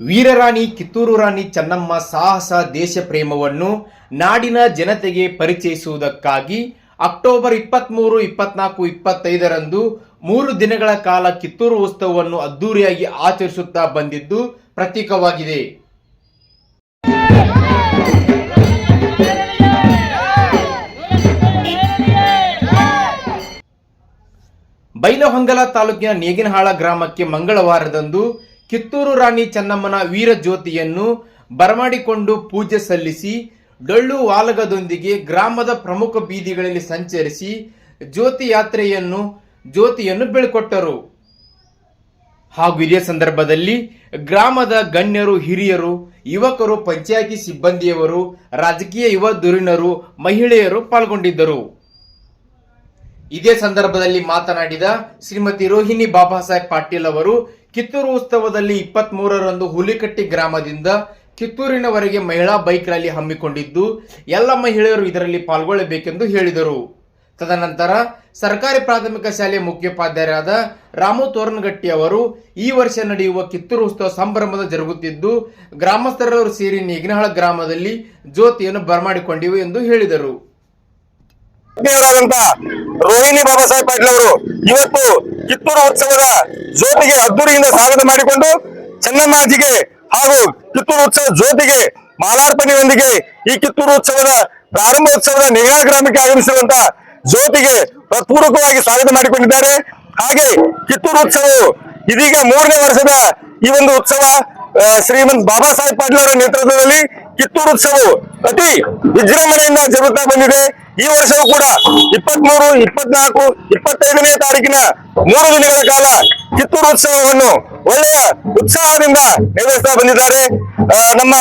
ವೀರರಾಣಿ ಕಿತ್ತೂರು ರಾಣಿ ಚೆನ್ನಮ್ಮ ಸಾಹಸ ದೇಶ ಪ್ರೇಮವನ್ನು ನಾಡಿನ ಜನತೆಗೆ ಪರಿಚಯಿಸುವುದಕ್ಕಾಗಿ ಅಕ್ಟೋಬರ್ ಇಪ್ಪತ್ಮೂರು, ಇಪ್ಪತ್ನಾಲ್ಕು, ಇಪ್ಪತ್ತೈದರಂದು ಮೂರು ದಿನಗಳ ಕಾಲ ಕಿತ್ತೂರು ಉತ್ಸವವನ್ನು ಅದ್ದೂರಿಯಾಗಿ ಆಚರಿಸುತ್ತಾ ಬಂದಿದ್ದು ಪ್ರತೀಕವಾಗಿದೆ. ಬೈಲಹೊಂಗಲ ತಾಲೂಕಿನ ನೇಗಿನಹಾಳ ಗ್ರಾಮಕ್ಕೆ ಮಂಗಳವಾರದಂದು ಕಿತ್ತೂರು ರಾಣಿ ಚೆನ್ನಮ್ಮನ ವೀರ ಜ್ಯೋತಿಯನ್ನು ಬರಮಾಡಿಕೊಂಡು ಪೂಜೆ ಸಲ್ಲಿಸಿ, ಡೊಳ್ಳು ವಾಲಗದೊಂದಿಗೆ ಗ್ರಾಮದ ಪ್ರಮುಖ ಬೀದಿಗಳಲ್ಲಿ ಸಂಚರಿಸಿ ಜ್ಯೋತಿ ಯಾತ್ರೆಯನ್ನು, ಜ್ಯೋತಿಯನ್ನು ಬೀಳ್ಕೊಟ್ಟರು. ಹಾಗೂ ಇದೇ ಸಂದರ್ಭದಲ್ಲಿ ಗ್ರಾಮದ ಗಣ್ಯರು, ಹಿರಿಯರು, ಯುವಕರು, ಪಂಚಾಯಿತಿ ಸಿಬ್ಬಂದಿಯವರು, ರಾಜಕೀಯ ಯುವ ಧುರೀಣರು, ಮಹಿಳೆಯರು ಪಾಲ್ಗೊಂಡಿದ್ದರು. ಇದೇ ಸಂದರ್ಭದಲ್ಲಿ ಮಾತನಾಡಿದ ಶ್ರೀಮತಿ ರೋಹಿಣಿ ಬಾಬಾ ಸಾಹೇಬ್ ಪಾಟೀಲ್ ಅವರು, ಕಿತ್ತೂರು ಉತ್ಸವದಲ್ಲಿ ಇಪ್ಪತ್ತ್ ಮೂರರಂದು ಹುಲಿಕಟ್ಟಿ ಗ್ರಾಮದಿಂದ ಕಿತ್ತೂರಿನವರೆಗೆ ಮಹಿಳಾ ಬೈಕ್ ರ್ಯಾಲಿ ಹಮ್ಮಿಕೊಂಡಿದ್ದು, ಎಲ್ಲ ಮಹಿಳೆಯರು ಇದರಲ್ಲಿ ಪಾಲ್ಗೊಳ್ಳಬೇಕೆಂದು ಹೇಳಿದರು. ತದನಂತರ ಸರ್ಕಾರಿ ಪ್ರಾಥಮಿಕ ಶಾಲೆಯ ಮುಖ್ಯೋಪಾಧ್ಯಾಯರಾದ ರಾಮು ತೋರನಗಟ್ಟಿ ಅವರು, ಈ ವರ್ಷ ನಡೆಯುವ ಕಿತ್ತೂರು ಉತ್ಸವ ಸಂಭ್ರಮದ ಜರುಗುತ್ತಿದ್ದು ಗ್ರಾಮಸ್ಥರವರು ಸೇರಿ ನೇಗಿನಹಳ ಗ್ರಾಮದಲ್ಲಿ ಜ್ಯೋತಿಯನ್ನು ಬರಮಾಡಿಕೊಂಡಿವೆ ಎಂದು ಹೇಳಿದರು. ಆತ್ಮೀಯರಾದಂತ ರೋಹಿಣಿ ಬಾಬಾ ಸಾಹೇಬ್ ಪಾಟೀಲ್ ಅವರು ಇವತ್ತು ಕಿತ್ತೂರು ಉತ್ಸವದ ಜ್ಯೋತಿಗೆ ಅದ್ದೂರಿಯಿಂದ ಸ್ವಾಗತ ಮಾಡಿಕೊಂಡು ಚೆನ್ನಮ್ಮಾಜಿಗೆ ಹಾಗೂ ಕಿತ್ತೂರು ಉತ್ಸವ ಜ್ಯೋತಿಗೆ ಮಾಲಾರ್ಪಣೆಯೊಂದಿಗೆ ಈ ಕಿತ್ತೂರು ಉತ್ಸವದ ಪ್ರಾರಂಭ ಉತ್ಸವದ ನಿಗಾ ಗ್ರಾಮಕ್ಕೆ ಆಗಮಿಸಿರುವಂತ ಜ್ಯೋತಿಗೆ ಪೂರ್ವಕವಾಗಿ ಸ್ವಾಗತ ಮಾಡಿಕೊಂಡಿದ್ದಾರೆ. ಹಾಗೆ ಕಿತ್ತೂರು ಉತ್ಸವವು ಇದೀಗ ಮೂರನೇ ವರ್ಷದ ಈ ಒಂದು ಉತ್ಸವ ಶ್ರೀಮಂತ್ ಬಾಬಾ ಸಾಹೇಬ್ ಪಾಟೀಲ್ ಅವರ ನೇತೃತ್ವದಲ್ಲಿ ಕಿತ್ತೂರು ಉತ್ಸವವು ಅತಿ ವಿಜೃಂಭಣೆಯಿಂದ ಜರುಗುತ್ತಾ ಬಂದಿದೆ. ಈ ವರ್ಷವೂ ಕೂಡ ಇಪ್ಪತ್ಮೂರು, ಇಪ್ಪತ್ನಾಲ್ಕು, ಇಪ್ಪತ್ತೈದನೇ ತಾರೀಕಿನ ಮೂರು ದಿನಗಳ ಕಾಲ ಕಿತ್ತೂರು ಉತ್ಸವವನ್ನು ಒಳ್ಳೆಯ ಉತ್ಸಾಹದಿಂದ ನೆರವೇರಿಸ್ತಾ ಬಂದಿದ್ದಾರೆ. ನಮ್ಮ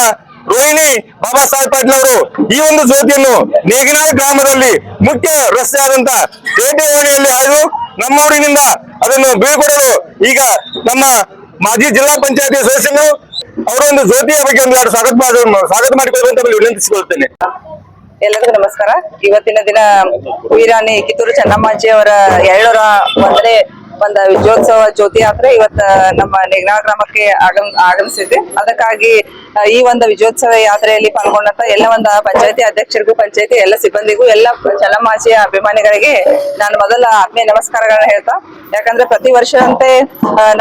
ರೋಹಿಣಿ ಬಾಬಾ ಸಾಹೇಬ್ ಪಾಟೀಲ್ ಅವರು ಈ ಒಂದು ಜ್ಯೋತಿಯನ್ನು ನೇಗಿನಾಳ್ ಗ್ರಾಮದಲ್ಲಿ ಮುಖ್ಯ ರಸ್ತೆಯಾದಂತ ಪೇಟೆ ಓಣಿಯಲ್ಲಿ ಹಾಯ್ದು ನಮ್ಮ ಊರಿನಿಂದ ಅದನ್ನು ಬೀಳ್ಕೊಡಲು ಈಗ ನಮ್ಮ ಮಾಜಿ ಜಿಲ್ಲಾ ಪಂಚಾಯತಿ ಸದಸ್ಯರು ಅವರೊಂದು ಜ್ಯೋತಿಯ ಬಗ್ಗೆ ಒಂದು ಎರಡು ಸ್ವಾಗತ ಸ್ವಾಗತ ಮಾಡಿಕೊಳ್ಳುವಂತ ವಿನಂತಿಸಿಕೊಳ್ತೇನೆ ಎಲ್ಲರಿಗೂ ನಮಸ್ಕಾರ. ಇವತ್ತಿನ ದಿನ ವೀರಾಣಿ ಕಿತ್ತೂರು ಚೆನ್ನಮ್ಮಾಜಿ ಅವರ ಎರಡರ ಒಂದನೇ ಒಂದ ವಿಜಯೋತ್ಸವ ಜ್ಯೋತಿ ಯಾತ್ರೆ ಇವತ್ತ ನಮ್ಮ ನೆಗ್ನಾಳ ಗ್ರಾಮಕ್ಕೆ ಆಗಮ್ ಆಗಮಿಸಿದೆ ಅದಕ್ಕಾಗಿ ಈ ಒಂದು ವಿಜಯೋತ್ಸವ ಯಾತ್ರೆಯಲ್ಲಿ ಪಾಲ್ಗೊಂಡಂತ ಎಲ್ಲ ಒಂದ ಪಂಚಾಯತಿ ಅಧ್ಯಕ್ಷರಿಗೂ, ಪಂಚಾಯತಿ ಎಲ್ಲ ಸಿಬ್ಬಂದಿಗೂ, ಎಲ್ಲ ಚಲಮಾಜಿಯ ಅಭಿಮಾನಿಗಳಿಗೆ ನಾನು ಮೊದಲ ಆತ್ಮೀಯ ನಮಸ್ಕಾರಗಳನ್ನ ಹೇಳ್ತಾ, ಯಾಕಂದ್ರೆ ಪ್ರತಿ ವರ್ಷದಂತೆ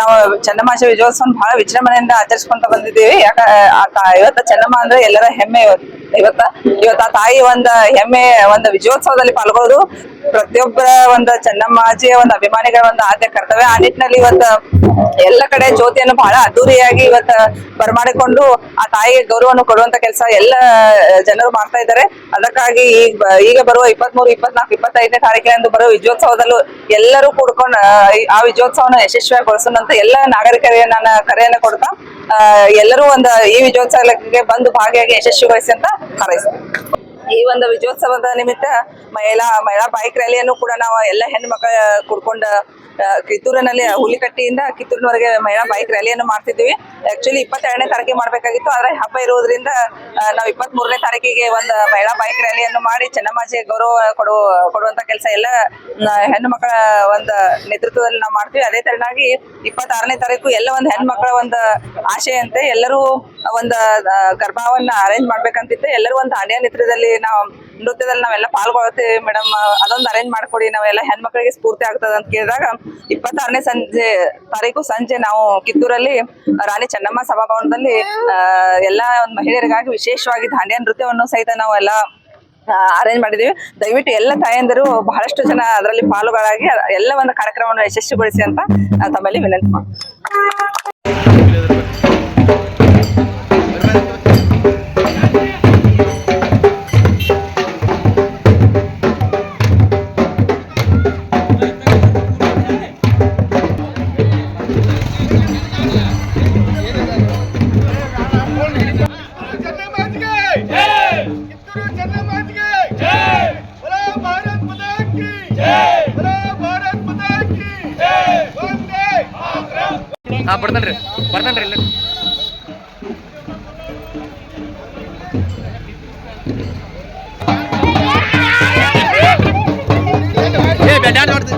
ನಾವು ಚೆನ್ನಮ್ಮಾಜಿ ವಿಜಯೋತ್ಸವ ಬಹಳ ವಿಜೃಂಭಣೆಯಿಂದ ಆಚರಿಸ್ಕೊಂತ ಬಂದಿದ್ದೀವಿ. ಯಾಕ ಇವತ್ತ ಚೆನ್ನಮ್ಮ ಅಂದ್ರೆ ಎಲ್ಲರ ಹೆಮ್ಮೆ ಇವತ್ತು. ಇವತ್ತ ಇವತ್ತ ಆ ತಾಯಿ ಒಂದ ಹೆಮ್ಮೆ ಒಂದು ವಿಜಯೋತ್ಸವದಲ್ಲಿ ಪಾಲ್ಗೊಳ್ಳೋದು. ಪ್ರತಿಯೊಬ್ಬರ ಒಂದು ಚೆನ್ನಮ್ಮಾಜಿಯ ಒಂದು ಅಭಿಮಾನಿಗಳ ಒಂದು ಆದ್ಯ ಕರ್ತವ್ಯ. ಆ ನಿಟ್ಟಿನಲ್ಲಿ ಇವತ್ತ ಎಲ್ಲ ಕಡೆ ಜ್ಯೋತಿಯನ್ನು ಬಹಳ ಅದ್ದೂರಿಯಾಗಿ ಇವತ್ತ ಬರಮಾಡಿಕೊಂಡು ಆ ತಾಯಿಗೆ ಗೌರವವನ್ನು ಕೊಡುವಂತ ಕೆಲಸ ಎಲ್ಲ ಜನರು ಮಾಡ್ತಾ ಇದ್ದಾರೆ. ಅದಕ್ಕಾಗಿ ಈಗ ಬರುವ ಇಪ್ಪತ್ಮೂರು ಇಪ್ಪತ್ನಾಲ್ಕು ಇಪ್ಪತ್ತೈದನೇ ತಾರೀಕಿನಂದು ಬರುವ ವಿಜಯೋತ್ಸವದಲ್ಲೂ ಎಲ್ಲರೂ ಕೂಡ್ಕೊಂಡು ಆ, ವಿಜಯೋತ್ಸವನ ಯಶಸ್ವಿಯಾಗಿ ಅಂತ ಎಲ್ಲ ನಾಗರಿಕರಿಗೆ ನಾನು ಕರೆಯನ್ನು ಕೊಡ್ತಾ ಎಲ್ಲರೂ ಒಂದು ಈ ವಿಜಯೋತ್ಸವಕ್ಕೆ ಬಂದು ಭಾಗಿಯಾಗಿ ಯಶಸ್ವಿಗೊಳಿಸಿ ಅಂತ para. ಈ ಒಂದು ವಿಜಯೋತ್ಸವದ ನಿಮಿತ್ತ ಮಹಿಳಾ ಮಹಿಳಾ ಬೈಕ್ ರ್ಯಾಲಿಯನ್ನು ಕೂಡ ನಾವು ಎಲ್ಲ ಹೆಣ್ಣು ಮಕ್ಕಳ ಕೂಡ್ಕೊಂಡ ಕಿತ್ತೂರಿನಲ್ಲಿ ಹುಲಿಕಟ್ಟಿಯಿಂದ ಕಿತ್ತೂರಿನವರೆಗೆ ಮಹಿಳಾ ಬೈಕ್ ರ್ಯಾಲಿಯನ್ನು ಮಾಡ್ತಿದ್ವಿ. ಆಕ್ಚುಲಿ ಇಪ್ಪತ್ತೆರಡನೇ ತಾರೀಕಿಗೆ ಮಾಡಬೇಕಾಗಿತ್ತು, ಆದ್ರೆ ಹಬ್ಬ ಇರೋದ್ರಿಂದ ನಾವು ಇಪ್ಪತ್ತ್ ಮೂರನೇ ತಾರೀಕಿಗೆ ಒಂದು ಮಹಿಳಾ ಬೈಕ್ ರ್ಯಾಲಿಯನ್ನು ಮಾಡಿ ಚೆನ್ನಮ್ಮಾಜಿಗೆ ಗೌರವ ಕೊಡುವ ಕೊಡುವಂತ ಕೆಲಸ ಎಲ್ಲ ಹೆಣ್ಣು ಮಕ್ಕಳ ಒಂದು ನೇತೃತ್ವದಲ್ಲಿ ನಾವು ಮಾಡ್ತೀವಿ. ಅದೇ ತರನಾಗಿ ಇಪ್ಪತ್ತಾರನೇ ತಾರೀಕು ಎಲ್ಲ ಒಂದು ಮಕ್ಕಳ ಒಂದು ಆಶೆಯಂತೆ ಎಲ್ಲರೂ ಒಂದು ಗರ್ಭವನ್ನ ಅರೇಂಜ್ ಮಾಡ್ಬೇಕಂತಿತ್ತು ಎಲ್ಲರೂ ಒಂದು ದಾಂಡಿಯಾ ನೃತ್ಯದಲ್ಲಿ ನಾವು ನೃತ್ಯದಲ್ಲಿ ನಾವೆಲ್ಲ ಪಾಲ್ಗೊಳ್ತೀವಿ ಮೇಡಮ್. ಅದೊಂದು ಅರೇಂಜ್ ಮಾಡ್ಕೊಡಿ. ನಾವೆಲ್ಲ ಹೆಣ್ಮಕ್ಳಿಗೆ ಸ್ಫೂರ್ತಿ ಆಗ್ತದೆ ಅಂತ ಕೇಳಿದಾಗ ಇಪ್ಪತ್ತಾರನೇ ಸಂಜೆ ತಾರೀಕು ಸಂಜೆ ನಾವು ಕಿತ್ತೂರಲ್ಲಿ ರಾಣಿ ಚೆನ್ನಮ್ಮ ಸಭಾಭವನದಲ್ಲಿ ಎಲ್ಲ ಒಂದು ಮಹಿಳೆಯರಿಗಾಗಿ ವಿಶೇಷವಾಗಿ ದಾಂಡಿಯಾ ನೃತ್ಯವನ್ನು ಸಹಿತ ನಾವು ಎಲ್ಲ ಅರೇಂಜ್ ಮಾಡಿದೀವಿ ದಯವಿಟ್ಟು ಎಲ್ಲ ತಾಯಂದಿರು ಬಹಳಷ್ಟು ಜನ ಅದರಲ್ಲಿ ಪಾಲುಗಳಾಗಿ ಎಲ್ಲ ಒಂದು ಕಾರ್ಯಕ್ರಮವನ್ನು ಯಶಸ್ವಿಗೊಳಿಸಿ ಅಂತ ತಮ್ಮಲ್ಲಿ ವಿನಂತಿ ಮಾಡ್ತೀನಿ. ആ പെടുന്നുണ്ട് പെടുന്നുണ്ടല്ലേ ഏ ബെഡാണ്ട് കൊടുത്ത്